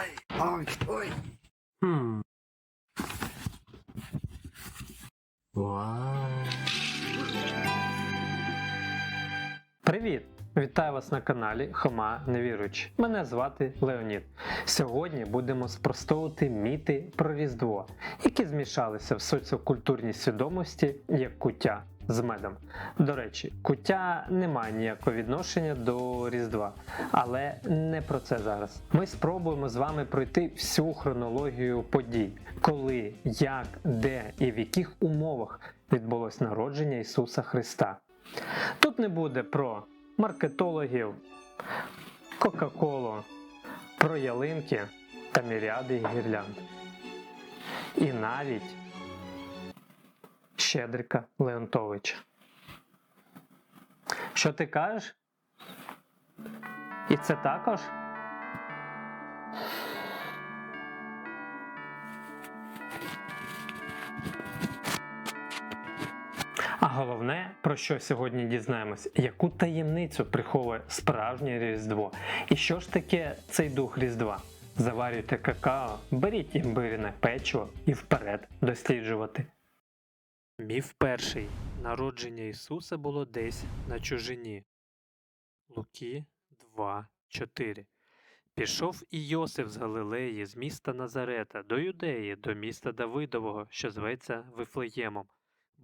Ой, ой, ой. Хм. Привіт! Вітаю вас на каналі Хома Невіруючий. Мене звати Леонід. Сьогодні будемо спростовувати міти про Різдво, які змішалися в соціокультурній свідомості як куття з медом. До речі, куття не має ніякого відношення до Різдва, але не про це зараз. Ми спробуємо з вами пройти всю хронологію подій, коли, як, де і в яких умовах відбулось народження Ісуса Христа. Тут не буде про маркетологів, Кока-Колу, про ялинки та міряди гірлянд. І навіть Щедрика Леонтовича. Що ти кажеш? І це також? А головне, про що сьогодні дізнаємось, яку таємницю приховує справжнє Різдво. І що ж таке цей дух Різдва? Заварюйте какао, беріть імбирине печиво і вперед досліджувати. Міф перший. Народження Ісуса було десь на чужині. Луки 2, 4. Пішов і Йосиф з Галилеї, з міста Назарета, до Юдеї, до міста Давидового, що зветься Вифлеємом,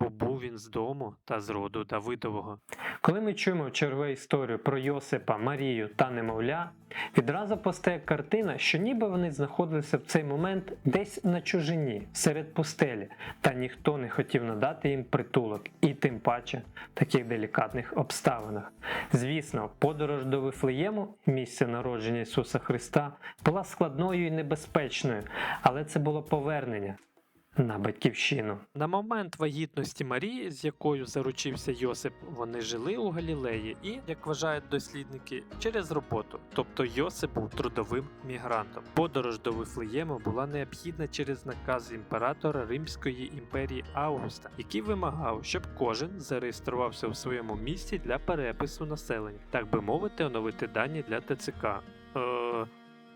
бо був він з дому та з роду Давидового. Коли ми чуємо черве історію про Йосипа, Марію та немовля, відразу постає картина, що ніби вони знаходилися в цей момент десь на чужині, серед пустелі, та ніхто не хотів надати їм притулок, і тим паче в таких делікатних обставинах. Звісно, подорож до Вифлеєму, місця народження Ісуса Христа, була складною і небезпечною, але це було повернення на батьківщину. На момент вагітності Марії, з якою заручився Йосип, вони жили у Галілеї і, як вважають дослідники, через роботу. Тобто Йосип був трудовим мігрантом. Подорож до Вифлеєму була необхідна через наказ імператора Римської імперії Августа, який вимагав, щоб кожен зареєструвався у своєму місті для перепису населення, так би мовити, оновити дані для ТЦК.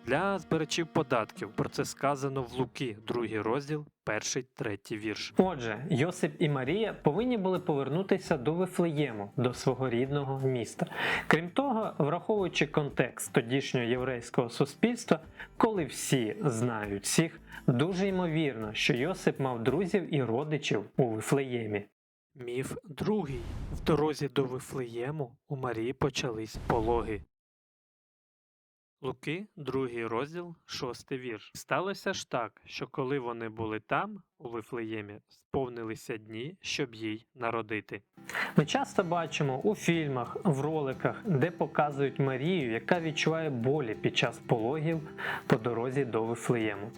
Для збирачів податків про це сказано в Луки, другий розділ, перший, третій вірш. Отже, Йосип і Марія повинні були повернутися до Вифлеєму, до свого рідного міста. Крім того, враховуючи контекст тодішнього єврейського суспільства, коли всі знають всіх, дуже ймовірно, що Йосип мав друзів і родичів у Вифлеємі. Міф другий. В дорозі до Вифлеєму у Марії почались пологи. Луки, другий розділ, шостий вірш. Сталося ж так, що коли вони були там, у Вифлеємі, сповнилися дні, щоб їй народити. Ми часто бачимо у фільмах, в роликах, де показують Марію, яка відчуває болі під час пологів по дорозі до Вифлеєму.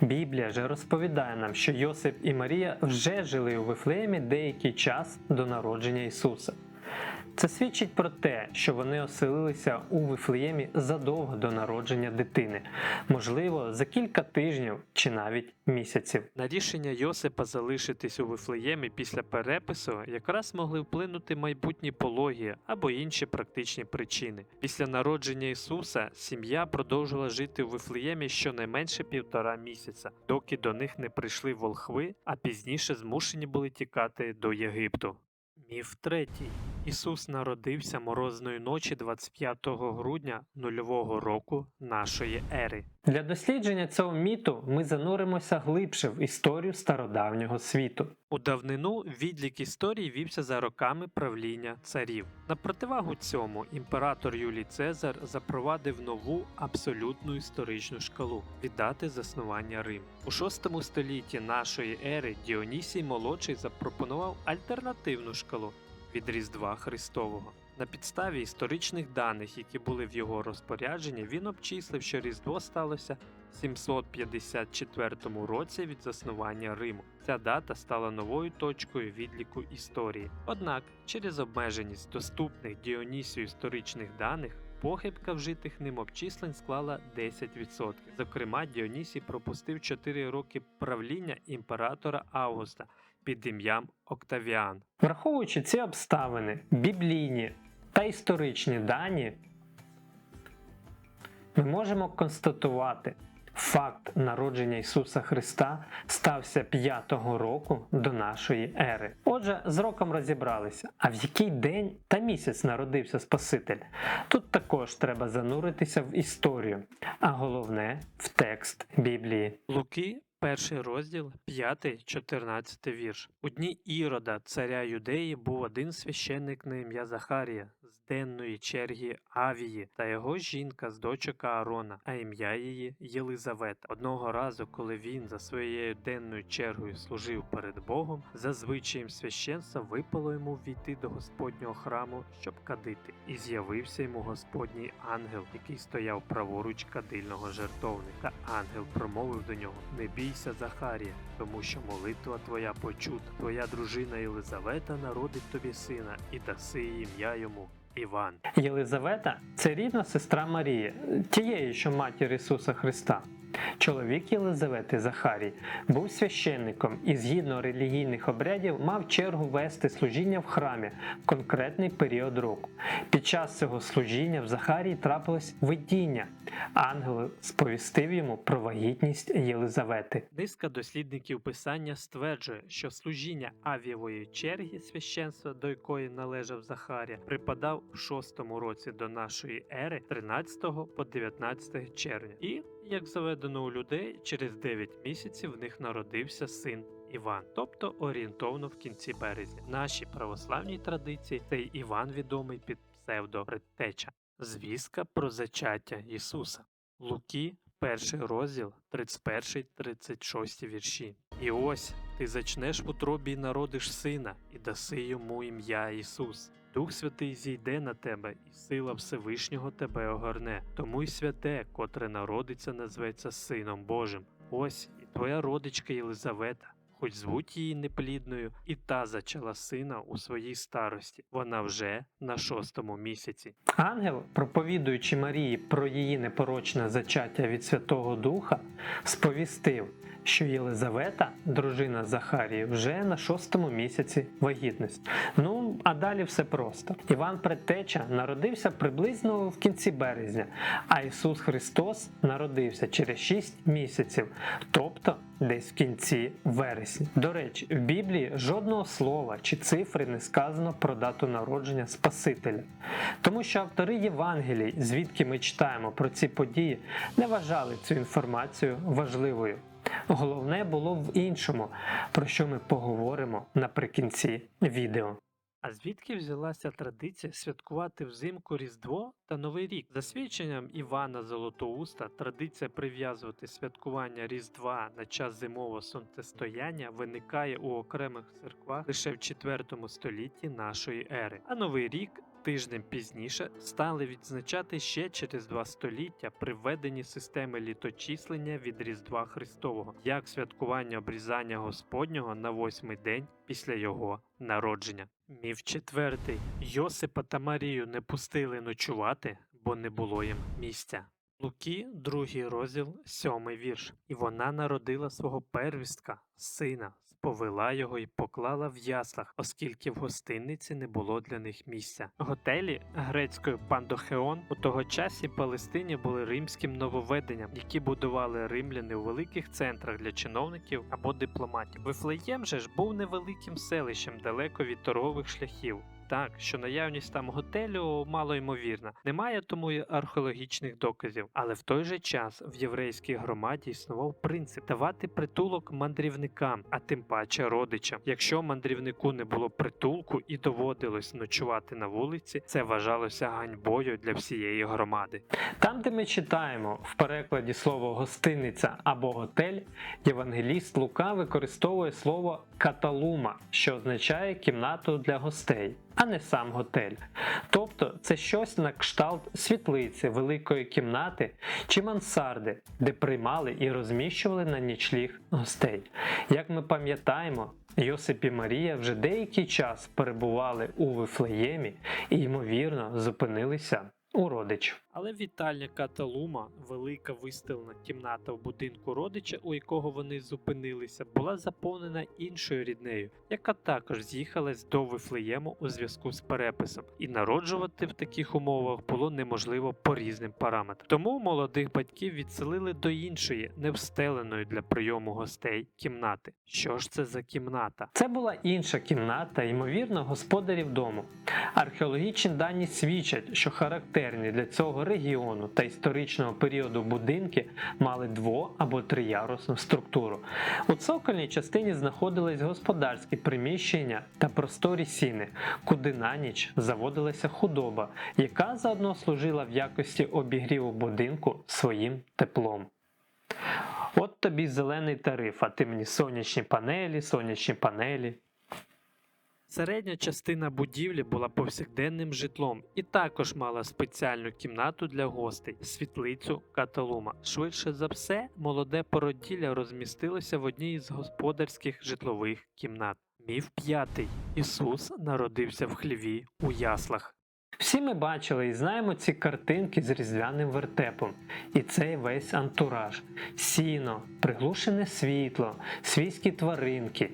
Біблія же розповідає нам, що Йосип і Марія вже жили у Вифлеємі деякий час до народження Ісуса. Це свідчить про те, що вони оселилися у Вифлеємі задовго до народження дитини, можливо, за кілька тижнів чи навіть місяців. На рішення Йосипа залишитись у Вифлеємі після перепису якраз могли вплинути майбутні пологи або інші практичні причини. Після народження Ісуса сім'я продовжила жити у Вифлеємі щонайменше півтора місяця, доки до них не прийшли волхви, а пізніше змушені були тікати до Єгипту. Міф третій. Ісус народився морозної ночі 25 грудня нульового року нашої ери. Для дослідження цього міту ми зануримося глибше в історію стародавнього світу. У давнину відлік історії вівся за роками правління царів. На противагу цьому імператор Юлій Цезар запровадив нову абсолютну історичну шкалу від дати заснування Риму. У VI столітті нашої ери Діонісій Молодший запропонував альтернативну шкалу від Різдва Христового. На підставі історичних даних, які були в його розпорядженні, він обчислив, що Різдво сталося в 754 році від заснування Риму. Ця дата стала новою точкою відліку історії. Однак, через обмеженість доступних Діонісію історичних даних, похибка вжитих ним обчислень склала 10%. Зокрема, Діонісій пропустив 4 роки правління імператора Августа під ім'ям Октавіан. Враховуючи ці обставини, біблійні та історичні дані, ми можемо констатувати, факт народження Ісуса Христа стався п'ятого року до нашої ери. Отже, з роком розібралися. А в який день та місяць народився Спаситель? Тут також треба зануритися в історію, а головне в текст Біблії. Луки. Перший розділ, 5-14 вірш. У дні Ірода, царя Юдеї, був один священник на ім'я Захарія денної черги Авії та його жінка з дочок Аарона, а ім'я її Єлизавета. Одного разу, коли він за своєю денною чергою служив перед Богом, за звичаєм священства випало йому війти до Господнього храму, щоб кадити. І з'явився йому Господній ангел, який стояв праворуч кадильного жертовника. Ангел промовив до нього: Не бійся, Захарія, тому що молитва твоя почута. Твоя дружина Єлизавета народить тобі сина, і даси ім'я йому. Іван. Єлизавета це рідна сестра Марії, тієї, що матір Ісуса Христа. Чоловік Єлизавети Захарій був священником і згідно релігійних обрядів мав чергу вести служіння в храмі в конкретний період року. Під час цього служіння в Захарії трапилось видіння. Ангел сповістив йому про вагітність Єлизавети. Низка дослідників писання стверджує, що служіння авієвої черги священства, до якої належав Захарія, припадав в шостому році до нашої ери 13 по 19 червня. І як заведено у людей, через 9 місяців в них народився син Іван, тобто орієнтовно в кінці березня. Нашій православній традиції цей Іван відомий під псевдо Предтеча. Звістка про зачаття Ісуса. Луки, перший розділ, 31-36 вірші. І ось ти зачнеш в утробі і народиш сина, і даси йому ім'я Ісус. Дух Святий зійде на тебе, і сила Всевишнього тебе огорне. Тому й святе, котре народиться, назветься Сином Божим. Ось і твоя родичка Єлизавета, хоч звуть її неплідною, і та зачала сина у своїй старості. Вона вже на шостому місяці. Ангел, проповідуючи Марії про її непорочне зачаття від Святого Духа, сповістив, що Єлизавета, дружина Захарії, вже на шостому місяці вагітності. Ну, а далі все просто. Іван Предтеча народився приблизно в кінці березня, а Ісус Христос народився через 6 місяців, тобто десь в кінці вересня. До речі, в Біблії жодного слова чи цифри не сказано про дату народження Спасителя, тому що автори Євангелій, звідки ми читаємо про ці події, не вважали цю інформацію важливою. Головне було в іншому, про що ми поговоримо наприкінці відео. А звідки взялася традиція святкувати взимку Різдво та Новий рік? За свідченням Івана Золотоуста, традиція прив'язувати святкування Різдва на час зимового сонцестояння виникає у окремих церквах лише в 4 столітті нашої ери. А Новий рік тижнем пізніше стали відзначати ще через два століття при введенні системи літочислення від Різдва Христового, як святкування обрізання Господнього на восьмий день після його народження. Міф четвертий Йосипа та Марію не пустили ночувати, бо не було їм місця. Луки, другий розділ, сьомий вірш. І вона народила свого первістка, сина, сповела його і поклала в яслах, оскільки в гостиниці не було для них місця. Готелі грецькою Пандохеон у того часі Палестині були римським нововведенням, які будували римляни у великих центрах для чиновників або дипломатів. Вифлеєм же ж був невеликим селищем далеко від торгових шляхів. Так, що наявність там готелю мало ймовірна. Немає тому й археологічних доказів. Але в той же час в єврейській громаді існував принцип давати притулок мандрівникам, а тим паче родичам. Якщо мандрівнику не було притулку і доводилось ночувати на вулиці, це вважалося ганьбою для всієї громади. Там, де ми читаємо в перекладі слово гостиниця або готель, євангеліст Лука використовує слово каталума, що означає кімнату для гостей. А не сам готель. Тобто це щось на кшталт світлиці, великої кімнати чи мансарди, де приймали і розміщували на нічліг гостей. Як ми пам'ятаємо, Йосип і Марія вже деякий час перебували у Вифлеємі і, ймовірно, зупинилися у родичів. Але вітальня Каталума, велика виставлена кімната в будинку родича, у якого вони зупинилися, була заповнена іншою ріднею, яка також з'їхалась до Вифлеєму у зв'язку з переписом, і народжувати в таких умовах було неможливо по різним параметрам. Тому молодих батьків відселили до іншої, невстеленої для прийому гостей кімнати. Що ж це за кімната? Це була інша кімната, ймовірно, господарів дому. Археологічні дані свідчать, що характерні для цього регіону та історичного періоду будинки мали дво- або триярусну структуру. У цокольній частині знаходились господарські приміщення та просторі сіни, куди на ніч заводилася худоба, яка заодно служила в якості обігріву будинку своїм теплом. От тобі зелений тариф, а ти мені сонячні панелі, сонячні панелі. Середня частина будівлі була повсякденним житлом і також мала спеціальну кімнату для гостей світлицю каталума. Швидше за все, молоде породілля розмістилося в одній із господарських житлових кімнат. Міф п'ятий. Ісус народився в хліві у яслах. Всі ми бачили і знаємо ці картинки з різдвяним вертепом, і цей весь антураж: сіно, приглушене світло, свійські тваринки.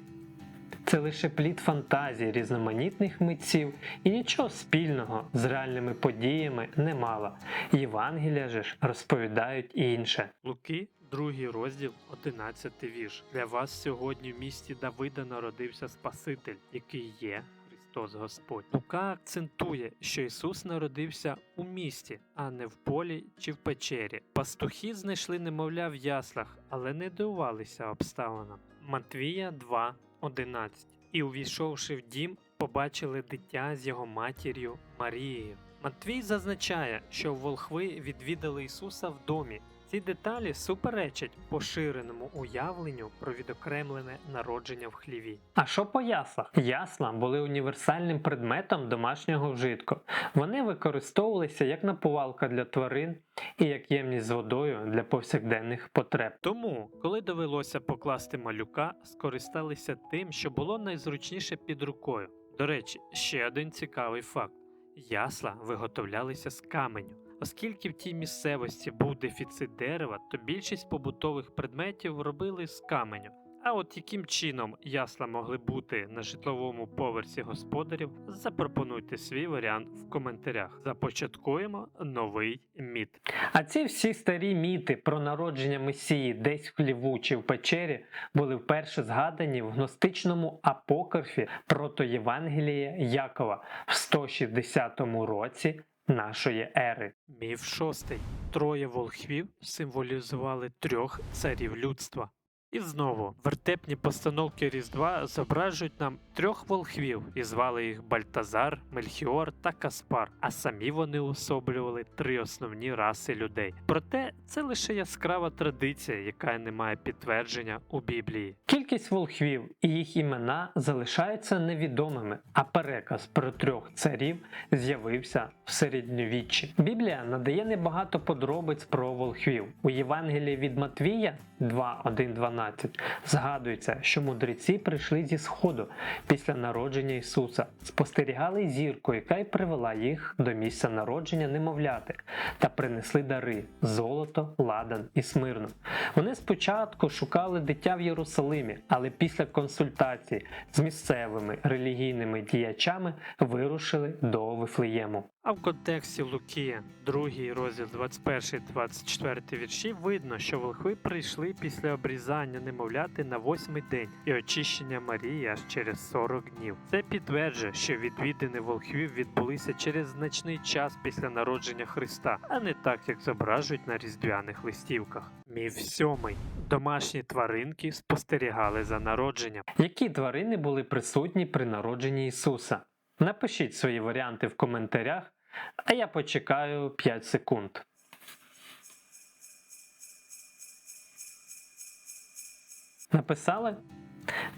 Це лише плід фантазії різноманітних митців і нічого спільного з реальними подіями не мало. Євангелія же ж розповідають інше. Луки, другий розділ, 11 вірш. Для вас сьогодні в місті Давида народився Спаситель, який є Христос Господь. Лука акцентує, що Ісус народився у місті, а не в полі чи в печері. Пастухи знайшли немовля в яслах, але не дивувалися обставинам. Матвія 2, 11. І увійшовши в дім, побачили дитя з його матір'ю Марією. Матвій зазначає, що волхви відвідали Ісуса в домі. Ці деталі суперечать поширеному уявленню про відокремлене народження в хліві. А що по яслах? Ясла були універсальним предметом домашнього вжитку. Вони використовувалися як наповалка для тварин і як ємність з водою для повсякденних потреб. Тому, коли довелося покласти малюка, скористалися тим, що було найзручніше під рукою. До речі, ще один цікавий факт: ясла виготовлялися з каменю. Оскільки в тій місцевості був дефіцит дерева, то більшість побутових предметів робили з каменю. А от яким чином ясла могли бути на житловому поверсі господарів, запропонуйте свій варіант в коментарях. Започаткуємо новий міт. А ці всі старі міти про народження Месії десь в хліву чи в печері були вперше згадані в гностичному апокрифі протоєвангелія Якова в 160 році нашої ери. Міф шостий. Троє волхвів символізували трьох царів людства. І знову вертепні постановки Різдва зображують нам трьох волхвів і звали їх Бальтазар, Мельхіор та Каспар, а самі вони уособлювали три основні раси людей. Проте це лише яскрава традиція, яка не має підтвердження у Біблії. Кількість волхвів і їх імена залишаються невідомими, а переказ про трьох царів з'явився в середньовіччі. Біблія надає небагато подробиць про волхвів. У Євангелії від Матвія 2.1.12 згадується, що мудреці прийшли зі сходу після народження Ісуса, спостерігали зірку, яка й привела їх до місця народження немовляти, та принесли дари золото, ладан і смирну. Вони спочатку шукали дитя в Єрусалимі, але після консультацій з місцевими релігійними діячами вирушили до Вифлеєму. А в контексті Луки, 2 розділ 21-24 вірші, видно, що волхви прийшли після обрізання немовляти на восьмий день і очищення Марії аж через 40 днів. Це підтверджує, що відвідини волхвів відбулися через значний час після народження Христа, а не так, як зображують на різдвяних листівках. Міф сьомий. Домашні тваринки спостерігали за народженням. Які тварини були присутні при народженні Ісуса? Напишіть свої варіанти в коментарях, а я почекаю 5 секунд. Написали?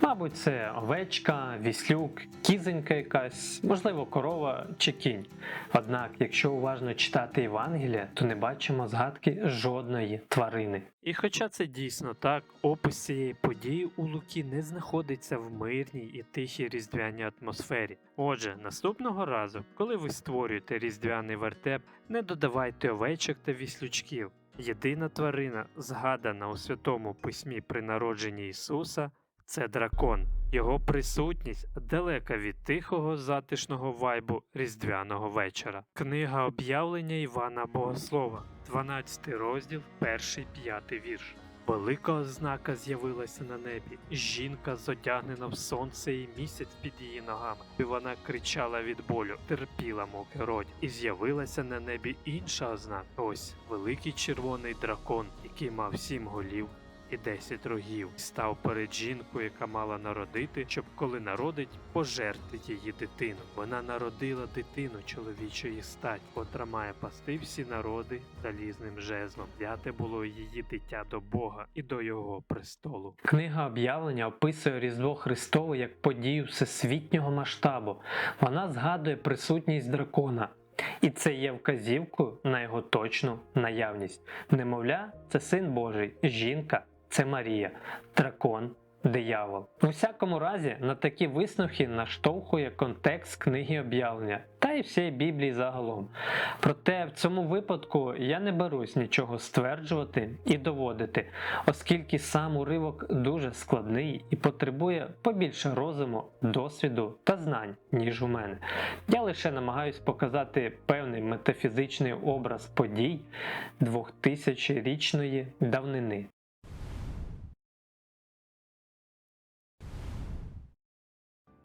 Мабуть, це овечка, віслюк, кізонька якась, можливо, корова чи кінь. Однак, якщо уважно читати Євангелія, то не бачимо згадки жодної тварини. І хоча це дійсно так, опис цієї події у Луки не знаходиться в мирній і тихій різдвяній атмосфері. Отже, наступного разу, коли ви створюєте різдвяний вертеп, не додавайте овечок та віслючків. Єдина тварина, згадана у Святому Письмі при народженні Ісуса, це дракон. Його присутність далека від тихого затишного вайбу різдвяного вечора. Книга об'явлення Івана Богослова, 12 розділ, перший п'ятий вірш. Велика ознака з'явилася на небі. Жінка зодягнена в сонце і місяць під її ногами. І вона кричала від болю, терпіла муки роді. І з'явилася на небі інша ознака. Ось великий червоний дракон, який мав сім голів і десять рогів, став перед жінкою, яка мала народити, щоб коли народить, пожертвити її дитину. Вона народила дитину чоловічої стать, котра має пасти всі народи залізним жезлом. Взяте було її дитя до Бога і до його престолу. Книга об'явлення описує Різдво Христове як подію всесвітнього масштабу. Вона згадує присутність дракона. І це є вказівкою на його точну наявність. Немовля це син Божий, жінка це Марія, дракон, диявол. У всякому разі, на такі висновки наштовхує контекст книги об'явлення та й всієї Біблії загалом. Проте в цьому випадку я не берусь нічого стверджувати і доводити, оскільки сам уривок дуже складний і потребує побільше розуму, досвіду та знань, ніж у мене. Я лише намагаюсь показати певний метафізичний образ подій 2000-річної давнини.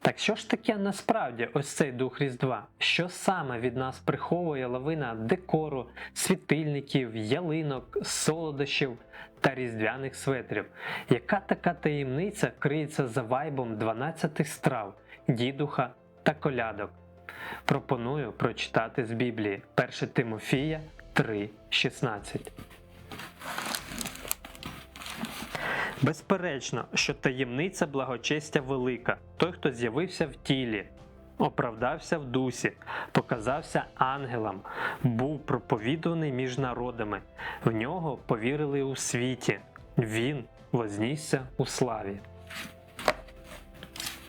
Так що ж таке насправді ось цей дух Різдва? Що саме від нас приховує лавина декору, світильників, ялинок, солодощів та різдвяних светрів? Яка така таємниця криється за вайбом 12 страв, дідуха та колядок? Пропоную прочитати з Біблії 1 Тимофія 3,16. Безперечно, що таємниця благочестя велика, той, хто з'явився в тілі, оправдався в дусі, показався ангелам, був проповідуваний між народами, в нього повірили у світі, він вознісся у славі.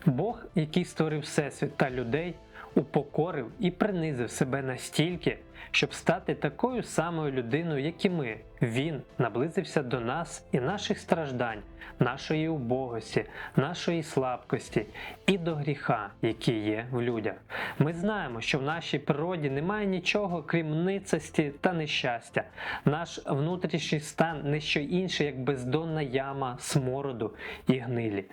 Бог, який створив Всесвіт та людей, упокорив і принизив себе настільки, щоб стати такою самою людиною, як і ми. Він наблизився до нас і наших страждань, нашої убогості, нашої слабкості і до гріха, який є в людях. Ми знаємо, що в нашій природі немає нічого, крім ницості та нещастя. Наш внутрішній стан не що інше, як бездонна яма смороду і гнилі.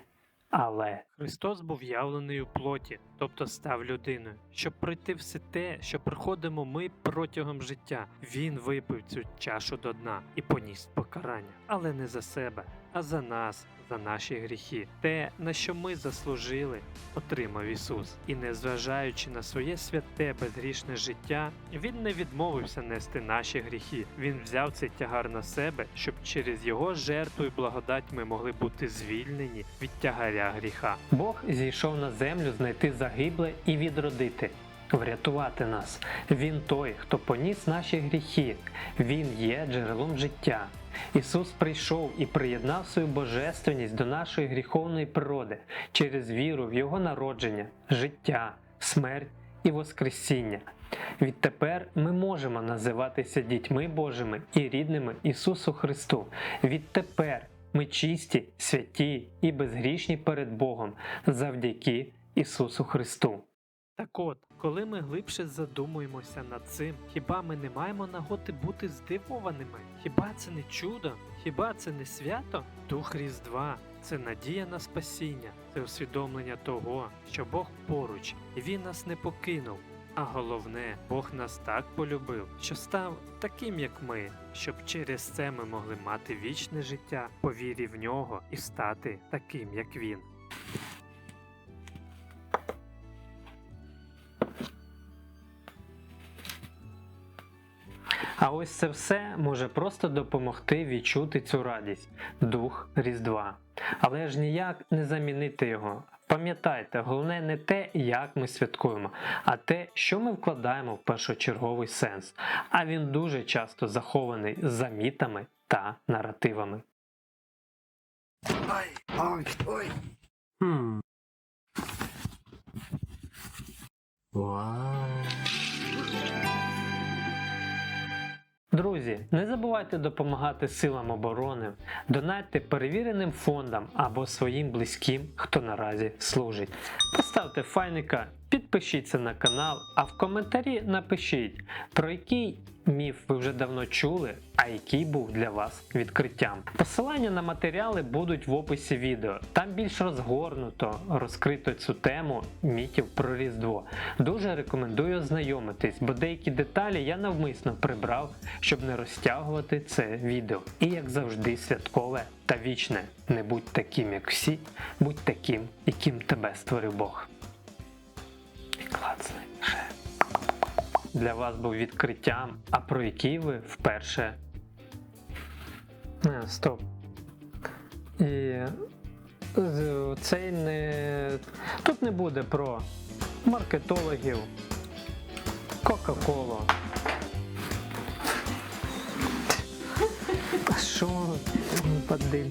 Але Христос був явлений у плоті, тобто став людиною, щоб пройти все те, що проходимо ми протягом життя. Він випив цю чашу до дна і поніс покарання, але не за себе, а за нас, за наші гріхи. Те, на що ми заслужили, отримав Ісус. І незважаючи на своє святе безгрішне життя, Він не відмовився нести наші гріхи. Він взяв цей тягар на себе, щоб через його жертву і благодать ми могли бути звільнені від тягаря гріха. Бог зійшов на землю знайти загибле і відродити. Врятувати нас. Він той, хто поніс наші гріхи. Він є джерелом життя. Ісус прийшов і приєднав свою божественність до нашої гріховної природи через віру в Його народження, життя, смерть і Воскресіння. Відтепер ми можемо називатися дітьми Божими і рідними Ісусу Христу. Відтепер ми чисті, святі і безгрішні перед Богом завдяки Ісусу Христу. Так от, коли ми глибше задумуємося над цим, хіба ми не маємо нагоди бути здивованими? Хіба це не чудо? Хіба це не свято? Дух Різдва це надія на спасіння, це усвідомлення того, що Бог поруч, і Він нас не покинув. А головне, Бог нас так полюбив, що став таким, як ми, щоб через це ми могли мати вічне життя по вірі в нього і стати таким, як він. А ось це все може просто допомогти відчути цю радість, дух Різдва. Але ж ніяк не замінити його. Пам'ятайте, головне не те, як ми святкуємо, а те, що ми вкладаємо в першочерговий сенс. А він дуже часто захований за мітами та наративами. Ой, ой, ой. Хм. Вау. Друзі, не забувайте допомагати силам оборони, донатьте перевіреним фондам або своїм близьким, хто наразі служить. Поставте файника, підпишіться на канал, а в коментарі напишіть, про який міф ви вже давно чули, а який був для вас відкриттям. Посилання на матеріали будуть в описі відео. Там більш розгорнуто розкрито цю тему мітів про Різдво. Дуже рекомендую ознайомитись, бо деякі деталі я навмисно прибрав, щоб не розтягувати це відео. І як завжди, святкове та вічне. Не будь таким, як всі, будь таким, яким тебе створив Бог. І. Для вас був відкриттям, а про який ви вперше. А, стоп. І цей не. Тут не буде про маркетологів, Кока-Колу. Що? Падиль.